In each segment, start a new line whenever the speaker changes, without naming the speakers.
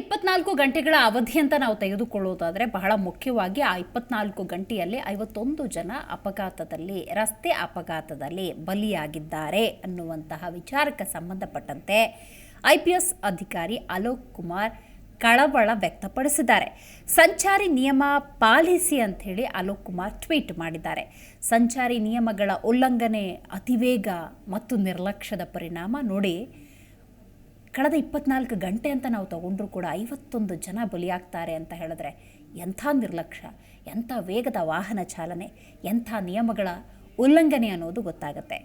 ಇಪ್ಪತ್ನಾಲ್ಕು ಗಂಟೆಗಳ ಅವಧಿ ಅಂತ ನಾವು ತೆಗೆದುಕೊಳ್ಳೋದಾದರೆ ಬಹಳ ಮುಖ್ಯವಾಗಿ ಆ ಇಪ್ಪತ್ನಾಲ್ಕು ಗಂಟೆಯಲ್ಲಿ ಐವತ್ತೊಂದು ಜನ ಅಪಘಾತದಲ್ಲಿ, ರಸ್ತೆ ಅಪಘಾತದಲ್ಲಿ ಬಲಿಯಾಗಿದ್ದಾರೆ ಅನ್ನುವಂತಹ ವಿಚಾರಕ್ಕೆ ಸಂಬಂಧಪಟ್ಟಂತೆ ಐ ಪಿ ಎಸ್ ಅಧಿಕಾರಿ ಅಲೋಕ್ ಕುಮಾರ್ ಕಳವಳ ವ್ಯಕ್ತಪಡಿಸಿದ್ದಾರೆ. ಸಂಚಾರಿ ನಿಯಮ ಪಾಲಿಸಿ ಅಂಥೇಳಿ ಅಲೋಕ್ ಕುಮಾರ್ ಟ್ವೀಟ್ ಮಾಡಿದ್ದಾರೆ. ಸಂಚಾರಿ ನಿಯಮಗಳ ಉಲ್ಲಂಘನೆ ಅತಿವೇಗ ಮತ್ತು ನಿರ್ಲಕ್ಷ್ಯದ ಪರಿಣಾಮ ನೋಡಿ ಕಳೆದ ಇಪ್ಪತ್ನಾಲ್ಕು ಗಂಟೆ ಅಂತ ನಾವು ತಗೊಂಡ್ರೂ ಕೂಡ ಐವತ್ತೊಂದು ಜನ ಬಲಿಯಾಗ್ತಾರೆ ಅಂತ ಹೇಳಿದ್ರೆ ಎಂಥ ನಿರ್ಲಕ್ಷ್ಯ, ಎಂಥ ವೇಗದ ವಾಹನ ಚಾಲನೆ, ಎಂಥ ನಿಯಮಗಳ ಉಲ್ಲಂಘನೆ ಅನ್ನೋದು ಗೊತ್ತಾಗುತ್ತೆ.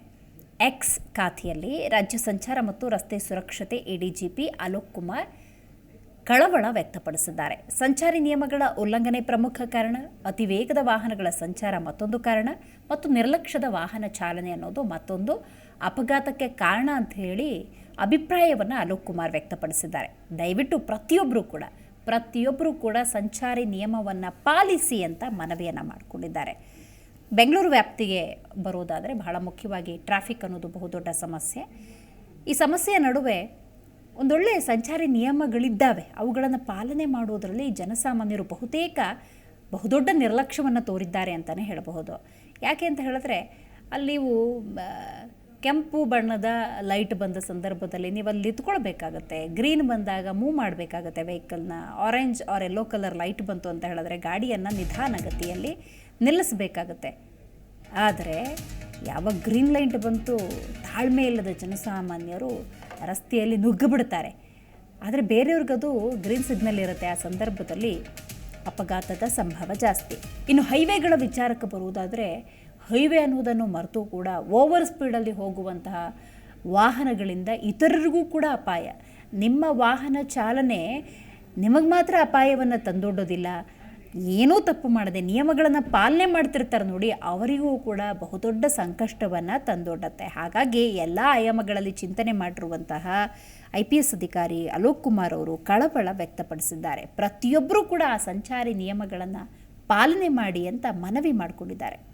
ಎಕ್ಸ್ ಖಾತೆಯಲ್ಲಿ ರಾಜ್ಯ ಸಂಚಾರ ಮತ್ತು ರಸ್ತೆ ಸುರಕ್ಷತೆ ಎಡಿಜಿಪಿ ಅಲೋಕ್ ಕುಮಾರ್ ಕಳವಳ ವ್ಯಕ್ತಪಡಿಸಿದ್ದಾರೆ. ಸಂಚಾರಿ ನಿಯಮಗಳ ಉಲ್ಲಂಘನೆ ಪ್ರಮುಖ ಕಾರಣ, ಅತಿ ವೇಗದ ವಾಹನಗಳ ಸಂಚಾರ ಮತ್ತೊಂದು ಕಾರಣ ಮತ್ತು ನಿರ್ಲಕ್ಷ್ಯದ ವಾಹನ ಚಾಲನೆ ಅನ್ನೋದು ಮತ್ತೊಂದು ಅಪಘಾತಕ್ಕೆ ಕಾರಣ ಅಂತ ಹೇಳಿ ಅಭಿಪ್ರಾಯವನ್ನು ಅಲೋಕ್ ಕುಮಾರ್ ವ್ಯಕ್ತಪಡಿಸಿದ್ದಾರೆ. ದಯವಿಟ್ಟು ಪ್ರತಿಯೊಬ್ಬರೂ ಕೂಡ ಪ್ರತಿಯೊಬ್ಬರೂ ಕೂಡ ಸಂಚಾರಿ ನಿಯಮವನ್ನು ಪಾಲಿಸಿ ಅಂತ ಮನವಿಯನ್ನು ಮಾಡಿಕೊಂಡಿದ್ದಾರೆ. ಬೆಂಗಳೂರು ವ್ಯಾಪ್ತಿಗೆ ಬರೋದಾದರೆ ಬಹಳ ಮುಖ್ಯವಾಗಿ ಟ್ರಾಫಿಕ್ ಅನ್ನೋದು ಬಹುದೊಡ್ಡ ಸಮಸ್ಯೆ. ಈ ಸಮಸ್ಯೆಯ ನಡುವೆ ಒಂದೊಳ್ಳೆ ಸಂಚಾರಿ ನಿಯಮಗಳಿದ್ದಾವೆ. ಅವುಗಳನ್ನು ಪಾಲನೆ ಮಾಡುವುದರಲ್ಲಿ ಜನಸಾಮಾನ್ಯರು ಬಹುತೇಕ ಬಹುದೊಡ್ಡ ನಿರ್ಲಕ್ಷ್ಯವನ್ನು ತೋರಿದ್ದಾರೆ ಅಂತಲೇ ಹೇಳಬಹುದು. ಯಾಕೆ ಅಂತ ಹೇಳಿದ್ರೆ, ಅಲ್ಲಿ ಕೆಂಪು ಬಣ್ಣದ ಲೈಟ್ ಬಂದ ಸಂದರ್ಭದಲ್ಲಿ ನೀವು ಅಲ್ಲಿ ನಿಂತ್ಕೊಳ್ಬೇಕಾಗತ್ತೆ. ಗ್ರೀನ್ ಬಂದಾಗ ಮೂವ್ ಮಾಡಬೇಕಾಗತ್ತೆ ವೆಹಿಕಲ್ನ orange or yellow colour light ಬಂತು ಅಂತ ಹೇಳಿದ್ರೆ ಗಾಡಿಯನ್ನು ನಿಧಾನಗತಿಯಲ್ಲಿ ನಿಲ್ಲಿಸಬೇಕಾಗತ್ತೆ. ಆದರೆ ಯಾವಾಗ ಗ್ರೀನ್ ಲೈಟ್ ಬಂತು ತಾಳ್ಮೆ ಇಲ್ಲದ ಜನಸಾಮಾನ್ಯರು ರಸ್ತೆಯಲ್ಲಿ ನುಗ್ಗಿಬಿಡ್ತಾರೆ. ಆದರೆ ಬೇರೆಯವ್ರಿಗದು ಗ್ರೀನ್ ಸಿಗ್ನಲ್ ಇರುತ್ತೆ ಆ ಸಂದರ್ಭದಲ್ಲಿ ಅಪಘಾತದ ಸಂಭವ ಜಾಸ್ತಿ. ಇನ್ನು ಹೈವೇಗಳ ವಿಚಾರಕ್ಕೆ ಬರುವುದಾದರೆ ಹೈವೇ ಅನ್ನೋದನ್ನು ಮರೆತು ಕೂಡ ಓವರ್ ಸ್ಪೀಡಲ್ಲಿ ಹೋಗುವಂತಹ ವಾಹನಗಳಿಂದ ಇತರರಿಗೂ ಕೂಡ ಅಪಾಯ. ನಿಮ್ಮ ವಾಹನ ಚಾಲನೆ ನಿಮಗೆ ಮಾತ್ರ ಅಪಾಯವನ್ನು ತಂದೊಡ್ಡೋದಿಲ್ಲ. ಏನೂ ತಪ್ಪು ಮಾಡದೆ ನಿಯಮಗಳನ್ನು ಪಾಲನೆ ಮಾಡ್ತಿರ್ತಾರೆ ನೋಡಿ, ಅವರಿಗೂ ಕೂಡ ಬಹುದೊಡ್ಡ ಸಂಕಷ್ಟವನ್ನು ತಂದೊಡ್ಡತ್ತೆ. ಹಾಗಾಗಿ ಎಲ್ಲ ಆಯಾಮಗಳಲ್ಲಿ ಚಿಂತನೆ ಮಾಡಿರುವಂತಹ ಐ ಪಿ ಎಸ್ ಅಧಿಕಾರಿ ಅಲೋಕ್ ಕುಮಾರ್ ಅವರು ಕಳವಳ ವ್ಯಕ್ತಪಡಿಸಿದ್ದಾರೆ. ಪ್ರತಿಯೊಬ್ಬರೂ ಕೂಡ ಆ ಸಂಚಾರಿ ನಿಯಮಗಳನ್ನು ಪಾಲನೆ ಮಾಡಿ ಅಂತ ಮನವಿ ಮಾಡಿಕೊಂಡಿದ್ದಾರೆ.